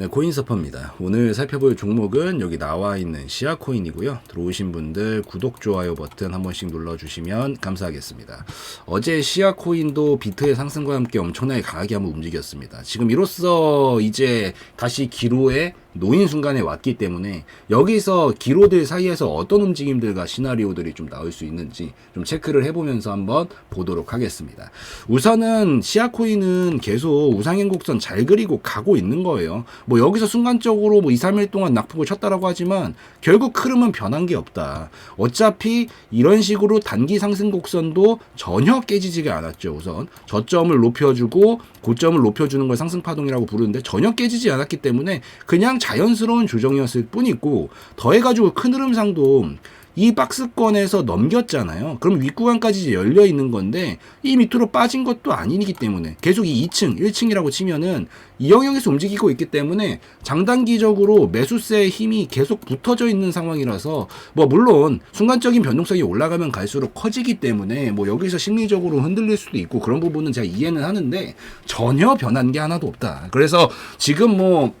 네, 코인 서퍼입니다. 오늘 살펴볼 종목은 여기 나와 있는 시아 코인이고요. 들어오신 분들 구독, 좋아요 버튼 한 번씩 눌러 주시면 감사하겠습니다. 어제 시아 코인도 비트의 상승과 함께 엄청나게 강하게 한번 움직였습니다. 지금 이로써 이제 다시 기로에 놓인 순간에 왔기 때문에 여기서 기로들 사이에서 어떤 움직임들과 시나리오들이 좀 나올 수 있는지 좀 체크를 해보면서 한번 보도록 하겠습니다. 우선은 시아코인은 계속 우상행 곡선 잘 그리고 가고 있는 거예요. 뭐 여기서 순간적으로 뭐 2, 3일 동안 낙폭을 쳤다라고 하지만 결국 흐름은 변한 게 없다. 어차피 이런 식으로 단기 상승 곡선도 전혀 깨지지가 않았죠. 우선 저점을 높여주고 고점을 높여주는 걸 상승 파동이라고 부르는데 전혀 깨지지 않았기 때문에 그냥 자연스러운 조정이었을 뿐이고 더해가지고 큰 흐름상도 이 박스권에서 넘겼잖아요. 그럼 윗구간까지 열려 있는 건데 이 밑으로 빠진 것도 아니기 때문에 계속 이 2층, 1층이라고 치면은 이 영역에서 움직이고 있기 때문에 장단기적으로 매수세의 힘이 계속 붙어져 있는 상황이라서 뭐 물론 순간적인 변동성이 올라가면 갈수록 커지기 때문에 뭐 여기서 심리적으로 흔들릴 수도 있고 그런 부분은 제가 이해는 하는데 전혀 변한 게 하나도 없다. 그래서 지금 뭐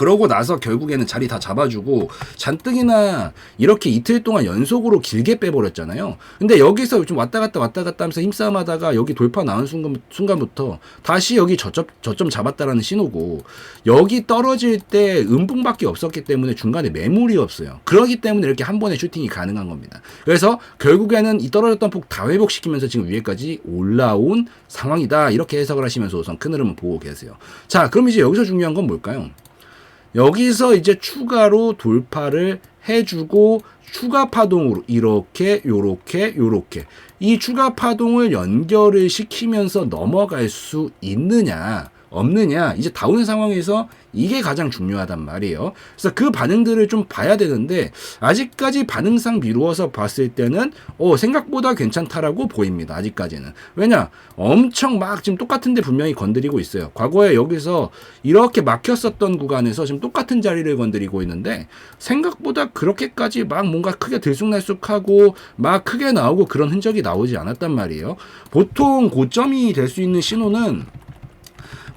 그러고 나서 결국에는 자리 다 잡아주고 잔뜩이나 이렇게 이틀 동안 연속으로 길게 빼버렸잖아요. 근데 여기서 좀 왔다 갔다 왔다 갔다 하면서 힘싸움 하다가 여기 돌파 나온 순간, 순간부터 다시 여기 저점, 저점 잡았다라는 신호고 여기 떨어질 때 음봉밖에 없었기 때문에 중간에 매물이 없어요. 그러기 때문에 이렇게 한 번에 슈팅이 가능한 겁니다. 그래서 결국에는 이 떨어졌던 폭 다 회복시키면서 지금 위에까지 올라온 상황이다. 이렇게 해석을 하시면서 우선 큰 흐름을 보고 계세요. 자, 그럼 이제 여기서 중요한 건 뭘까요? 여기서 이제 추가로 돌파를 해주고 추가 파동으로 이렇게 요렇게 요렇게. 이 추가 파동을 연결을 시키면서 넘어갈 수 있느냐 없느냐 이제 다운 상황에서 이게 가장 중요하단 말이에요. 그래서 그 반응들을 좀 봐야 되는데 아직까지 반응상 미루어서 봤을 때는 어 생각보다 괜찮다라고 보입니다. 아직까지는 왜냐 엄청 막 지금 똑같은데 분명히 건드리고 있어요. 과거에 여기서 이렇게 막혔었던 구간에서 지금 똑같은 자리를 건드리고 있는데 생각보다 그렇게까지 막 뭔가 크게 들쑥날쑥하고 막 크게 나오고 그런 흔적이 나오지 않았단 말이에요. 보통 고점이 될 수 있는 신호는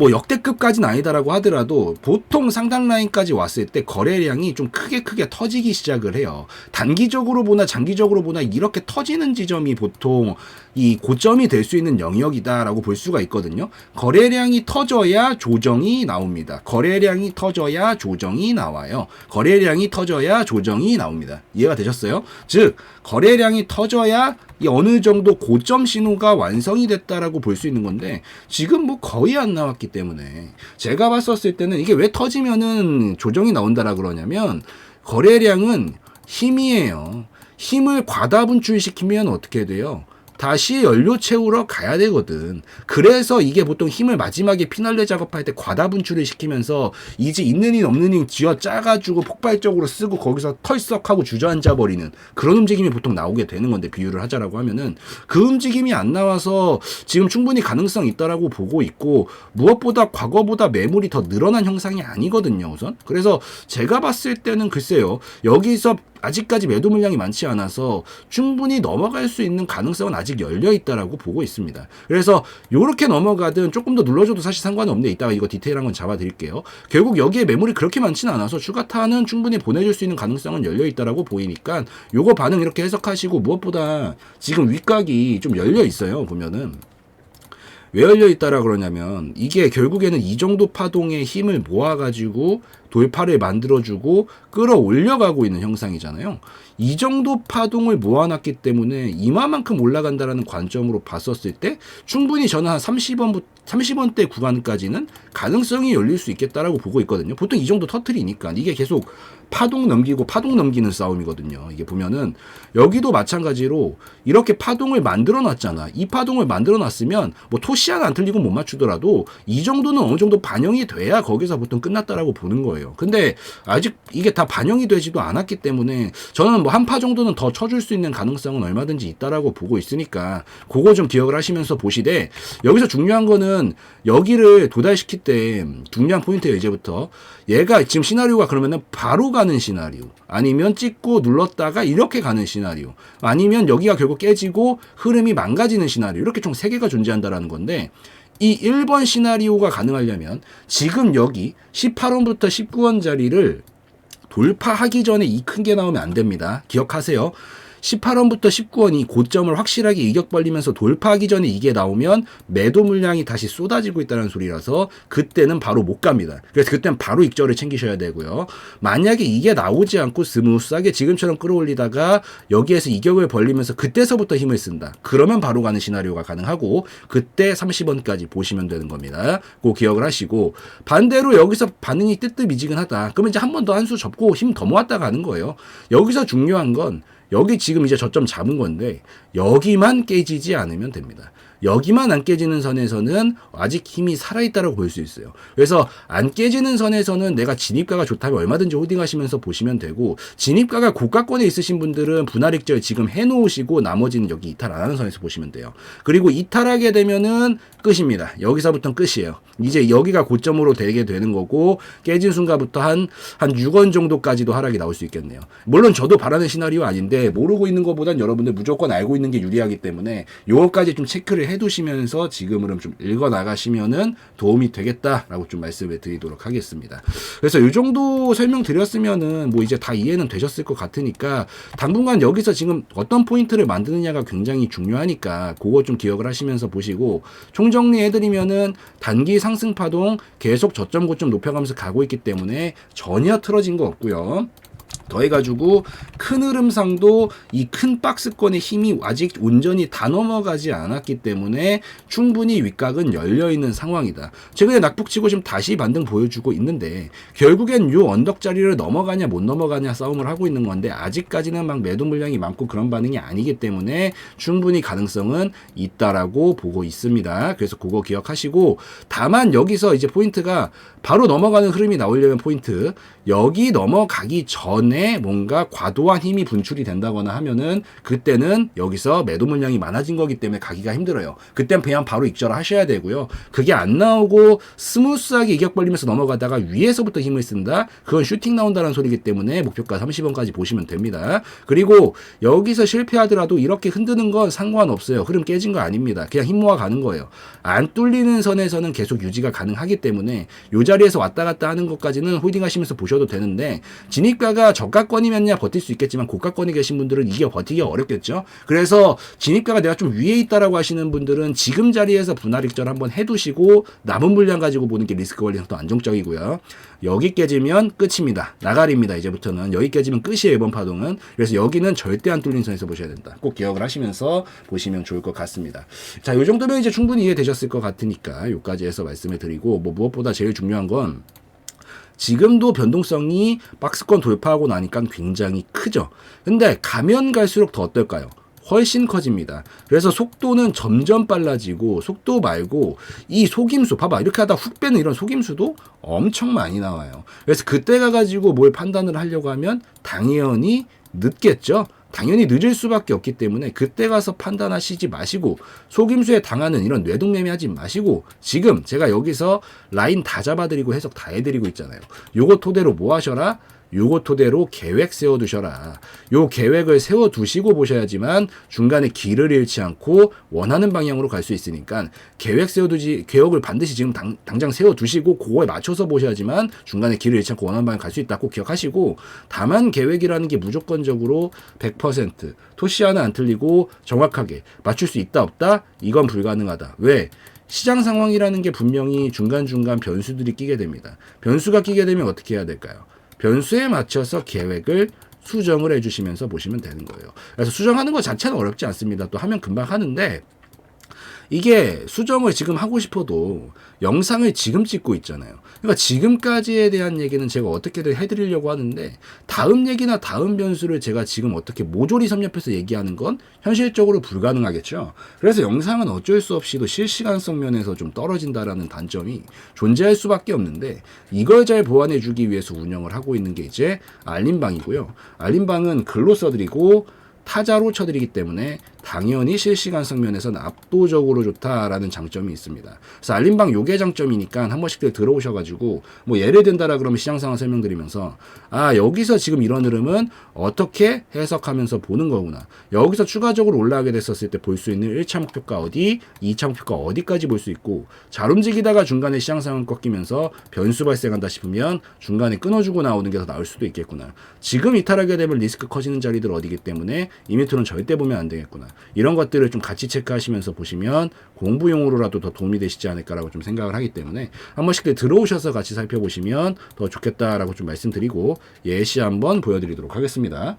뭐 역대급까지는 아니다라고 하더라도 보통 상당 라인까지 왔을 때 거래량이 좀 크게 크게 터지기 시작을 해요. 단기적으로 보나 장기적으로 보나 이렇게 터지는 지점이 보통 이 고점이 될 수 있는 영역이다라고 볼 수가 있거든요. 거래량이 터져야 조정이 나옵니다. 거래량이 터져야 조정이 나와요. 거래량이 터져야 조정이 나옵니다. 이해가 되셨어요? 즉 거래량이 터져야 이 어느 정도 고점 신호가 완성이 됐다라고 볼 수 있는 건데 지금 뭐 거의 안 나왔기 때문에 제가 봤었을 때는 이게 왜 터지면은 조정이 나온다라 그러냐면 거래량은 힘이에요. 힘을 과다 분출시키면 어떻게 돼요? 다시 연료 채우러 가야 되거든. 그래서 이게 보통 힘을 마지막에 피날레 작업할 때 과다 분출을 시키면서 이제 있는 힘 없는 힘 쥐어 짜가지고 폭발적으로 쓰고 거기서 털썩하고 주저앉아 버리는 그런 움직임이 보통 나오게 되는 건데 비유를 하자라고 하면은 그 움직임이 안 나와서 지금 충분히 가능성 있다라고 보고 있고 무엇보다 과거보다 매물이 더 늘어난 형상이 아니거든요 우선. 그래서 제가 봤을 때는 글쎄요 여기서 아직까지 매도 물량이 많지 않아서 충분히 넘어갈 수 있는 가능성은 아직 열려 있다라고 보고 있습니다. 그래서 이렇게 넘어가든 조금 더 눌러줘도 사실 상관은 없는데 이따가 이거 디테일한 건 잡아드릴게요. 결국 여기에 매물이 그렇게 많지는 않아서 추가 타는 충분히 보내줄 수 있는 가능성은 열려 있다라고 보이니까 요거 반응 이렇게 해석하시고 무엇보다 지금 윗각이 좀 열려 있어요 보면은. 왜 열려 있다라 그러냐면 이게 결국에는 이 정도 파동의 힘을 모아가지고 돌파를 만들어주고 끌어올려가고 있는 형상이잖아요. 이 정도 파동을 모아놨기 때문에 이마만큼 올라간다라는 관점으로 봤었을 때 충분히 저는 한 30원 30원대 구간까지는 가능성이 열릴 수 있겠다라고 보고 있거든요. 보통 이 정도 터트리니까 이게 계속 파동 넘기고 파동 넘기는 싸움이거든요. 이게 보면은 여기도 마찬가지로 이렇게 파동을 만들어 놨잖아. 이 파동을 만들어 놨으면 뭐 토시 하나 안 틀리고 못 맞추더라도 이 정도는 어느 정도 반영이 돼야 거기서 보통 끝났다라고 보는 거예요. 근데 아직 이게 다 반영이 되지도 않았기 때문에 저는 뭐 한 파 정도는 더 쳐줄 수 있는 가능성은 얼마든지 있다라고 보고 있으니까 그거 좀 기억을 하시면서 보시되 여기서 중요한 거는 여기를 도달시킬 때 중요한 포인트예요 이제부터. 얘가 지금 시나리오가 그러면은 바로 가는 시나리오 아니면 찍고 눌렀다가 이렇게 가는 시나리오 아니면 여기가 결국 깨지고 흐름이 망가지는 시나리오 이렇게 총 세 개가 존재한다라는 건데 이 1번 시나리오가 가능하려면 지금 여기 18원부터 19원 자리를 돌파하기 전에 이 큰 게 나오면 안 됩니다. 기억하세요. 18원부터 19원이 고점을 확실하게 이격 벌리면서 돌파하기 전에 이게 나오면 매도 물량이 다시 쏟아지고 있다는 소리라서 그때는 바로 못 갑니다. 그래서 그때는 바로 익절을 챙기셔야 되고요. 만약에 이게 나오지 않고 스무스하게 지금처럼 끌어올리다가 여기에서 이격을 벌리면서 그때서부터 힘을 쓴다. 그러면 바로 가는 시나리오가 가능하고 그때 30원까지 보시면 되는 겁니다. 그 기억을 하시고 반대로 여기서 반응이 뜨뜻미지근하다. 그러면 이제 한 번 더 한 수 접고 힘 더 모았다 가는 거예요. 여기서 중요한 건 여기 지금 이제 저점 잡은 건데 여기만 깨지지 않으면 됩니다. 여기만 안 깨지는 선에서는 아직 힘이 살아있다고 볼 수 있어요. 그래서 안 깨지는 선에서는 내가 진입가가 좋다면 얼마든지 홀딩하시면서 보시면 되고 진입가가 고가권에 있으신 분들은 분할익절 지금 해놓으시고 나머지는 여기 이탈 안 하는 선에서 보시면 돼요. 그리고 이탈하게 되면은 끝입니다. 여기서부터는 끝이에요. 이제 여기가 고점으로 되게 되는 거고 깨진 순간부터 한 한 6원 정도까지도 하락이 나올 수 있겠네요. 물론 저도 바라는 시나리오 아닌데 모르고 있는 것보단 여러분들 무조건 알고 있는 게 유리하기 때문에 요거까지 좀 체크를 해두시면서 지금으로 좀 읽어 나가시면은 도움이 되겠다라고 좀 말씀을 드리도록 하겠습니다. 그래서 이 정도 설명드렸으면은 뭐 이제 다 이해는 되셨을 것 같으니까 당분간 여기서 지금 어떤 포인트를 만드느냐가 굉장히 중요하니까 그거 좀 기억을 하시면서 보시고 총정리 해드리면은 단기 상승 파동 계속 저점 고점 높여가면서 가고 있기 때문에 전혀 틀어진 거 없고요. 더해가지고 큰 흐름상도 이 큰 박스권의 힘이 아직 온전히 다 넘어가지 않았기 때문에 충분히 윗각은 열려 있는 상황이다. 최근에 낙폭치고 지금 다시 반등 보여주고 있는데 결국엔 요 언덕 자리를 넘어가냐 못 넘어가냐 싸움을 하고 있는 건데 아직까지는 막 매도 물량이 많고 그런 반응이 아니기 때문에 충분히 가능성은 있다라고 보고 있습니다. 그래서 그거 기억하시고 다만 여기서 이제 포인트가 바로 넘어가는 흐름이 나오려면 포인트 여기 넘어가기 전에 뭔가 과도한 힘이 분출이 된다거나 하면은 그때는 여기서 매도 물량이 많아진 거기 때문에 가기가 힘들어요. 그땐 그냥 바로 익절 하셔야 되고요. 그게 안 나오고 스무스하게 이격 벌리면서 넘어가다가 위에서부터 힘을 쓴다. 그건 슈팅 나온다는 소리기 때문에 목표가 30원까지 보시면 됩니다. 그리고 여기서 실패하더라도 이렇게 흔드는 건 상관없어요. 흐름 깨진 거 아닙니다. 그냥 힘 모아 가는 거예요. 안 뚫리는 선에서는 계속 유지가 가능하기 때문에 요 자리에서 왔다 갔다 하는 것까지는 홀딩 하시면서 보셔도 되는데 진입가가 저가권이면야 버틸 수 있겠지만 고가권에 계신 분들은 이게 버티기가 어렵겠죠. 그래서 진입가가 내가 좀 위에 있다라고 하시는 분들은 지금 자리에서 분할 익절 한번 해두시고 남은 물량 가지고 보는 게 리스크 관리상 더 안정적이고요. 여기 깨지면 끝입니다. 나가리입니다. 이제부터는 여기 깨지면 끝이에요. 이번 파동은. 그래서 여기는 절대 안 뚫린 선에서 보셔야 된다. 꼭 기억을 하시면서 보시면 좋을 것 같습니다. 자, 요 정도면 이제 충분히 이해되셨을 것 같으니까 요까지 해서 말씀을 드리고 뭐 무엇보다 제일 중요한 건 지금도 변동성이 박스권 돌파하고 나니까 굉장히 크죠. 근데 가면 갈수록 더 어떨까요? 훨씬 커집니다. 그래서 속도는 점점 빨라지고 속도 말고 이 속임수 봐봐 이렇게 하다 훅 빼는 이런 속임수도 엄청 많이 나와요. 그래서 그때 가가지고 뭘 판단을 하려고 하면 당연히 늦겠죠. 당연히 늦을 수밖에 없기 때문에 그때 가서 판단하시지 마시고 속임수에 당하는 이런 뇌동매매 하지 마시고 지금 제가 여기서 라인 다 잡아드리고 해석 다 해드리고 있잖아요. 요거 토대로 뭐 하셔라? 요거 토대로 계획 세워두셔라. 요 계획을 세워두시고 보셔야지만 중간에 길을 잃지 않고 원하는 방향으로 갈 수 있으니까 계획 세워두지, 계획을 반드시 지금 당, 당장 세워두시고 그거에 맞춰서 보셔야지만 중간에 길을 잃지 않고 원하는 방향 갈 수 있다고 기억하시고 다만 계획이라는 게 무조건적으로 100% 토시 하나 안 틀리고 정확하게 맞출 수 있다 없다? 이건 불가능하다. 왜? 시장 상황이라는 게 분명히 중간중간 변수들이 끼게 됩니다. 변수가 끼게 되면 어떻게 해야 될까요? 변수에 맞춰서 계획을 수정을 해주시면서 보시면 되는 거예요. 그래서 수정하는 것 자체는 어렵지 않습니다. 또 하면 금방 하는데 이게 수정을 지금 하고 싶어도 영상을 지금 찍고 있잖아요. 그러니까 지금까지에 대한 얘기는 제가 어떻게든 해드리려고 하는데 다음 얘기나 다음 변수를 제가 지금 어떻게 모조리 섭렵해서 얘기하는 건 현실적으로 불가능하겠죠. 그래서 영상은 어쩔 수 없이도 실시간성 면에서 좀 떨어진다라는 단점이 존재할 수밖에 없는데 이걸 잘 보완해주기 위해서 운영을 하고 있는 게 이제 알림방이고요. 알림방은 글로 써드리고 타자로 쳐드리기 때문에 당연히 실시간성 면에서는 압도적으로 좋다라는 장점이 있습니다. 그래서 알림방 요게 장점이니까 한 번씩들 들어오셔가지고 뭐 예를 든다라 그러면 시장 상황 설명드리면서 아 여기서 지금 이런 흐름은 어떻게 해석하면서 보는 거구나. 여기서 추가적으로 올라가게 됐었을 때 볼 수 있는 1차 목표가 어디, 2차 목표가 어디까지 볼 수 있고 잘 움직이다가 중간에 시장 상황 꺾이면서 변수 발생한다 싶으면 중간에 끊어주고 나오는 게 더 나을 수도 있겠구나. 지금 이탈하게 되면 리스크 커지는 자리들 어디기 때문에 이 밑으로는 절대 보면 안 되겠구나. 이런 것들을 좀 같이 체크하시면서 보시면 공부용으로라도 더 도움이 되시지 않을까라고 좀 생각을 하기 때문에 한 번씩 들어오셔서 같이 살펴보시면 더 좋겠다라고 좀 말씀드리고 예시 한번 보여드리도록 하겠습니다.